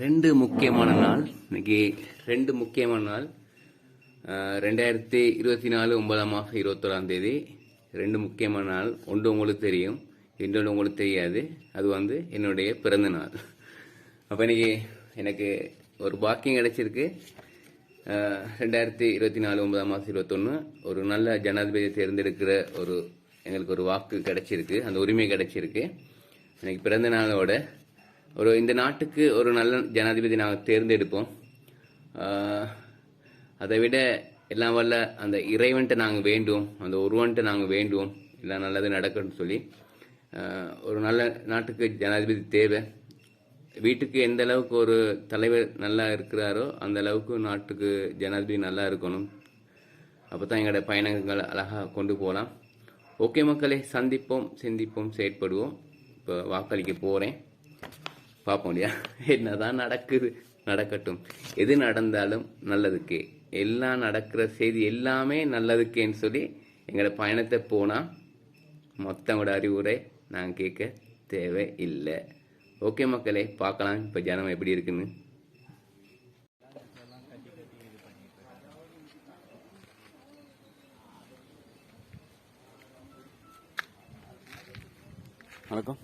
ரெண்டு முக்கியமான நாள். இன்னைக்கு ரெண்டு முக்கியமான நாள். ரெண்டாயிரத்தி இருபத்தி நாலு ஒன்பதாம் மாதம் இருபத்தோராம் தேதி. ரெண்டு முக்கியமான நாள். ஒன்று உங்களுக்கு தெரியும் இன்னொன்று உங்களுக்கு தெரியாது. அது வந்து என்னுடைய பிறந்த நாள். அப்போ இன்னைக்கு எனக்கு ஒரு பாக்கியம் கிடைச்சிருக்கு. ரெண்டாயிரத்தி இருபத்தி நாலு ஒன்பதாம் மாதம் இருபத்தொன்று ஒரு நல்ல ஜனாதிபதியை தேர்ந்தெடுக்கிற ஒரு எங்களுக்கு ஒரு வாக்கு கிடைச்சிருக்கு. அந்த உரிமை கிடைச்சிருக்கு. எனக்கு பிறந்த நாளோட ஒரு இந்த நாட்டுக்கு ஒரு நல்ல ஜனாதிபதி நாங்கள் தேர்ந்தெடுப்போம். அதை விட எல்லாம் வல்ல அந்த இறைவன்ட்டு நாங்கள் வேண்டுவோம். அந்த ஒருவன்ட்டு நாங்கள் வேண்டுவோம். எல்லாம் நல்லது நடக்கணும்னு சொல்லி ஒரு நல்ல நாட்டுக்கு ஜனாதிபதி தேவை. வீட்டுக்கு எந்த அளவுக்கு ஒரு தலைவர் நல்லா இருக்கிறாரோ அந்த அளவுக்கு நாட்டுக்கு ஜனாதிபதி நல்லா இருக்கணும். அப்போ தான் எங்களோட பயணங்கள் அழகாக கொண்டு போகலாம் ஓகே மக்களே சந்திப்போம் சிந்திப்போம் செயற்படுவோம். இப்போ வாக்களிக்க போகிறேன் பார்ப்போம் இல்லையா? என்னதான் நடக்குது? நடக்கட்டும். எது நடந்தாலும் நல்லதுக்கே. எல்லாம் நடக்கிற செய்தி எல்லாமே நல்லதுக்கேன்னு சொல்லி எங்களோட பயணத்தை போனால் மொத்தங்களோட அறிவுரை நான் கேட்க தேவை இல்லை. ஓகே மக்களே பார்க்கலாம். இப்போ ஜனம் எப்படி இருக்குன்னு. வணக்கம்.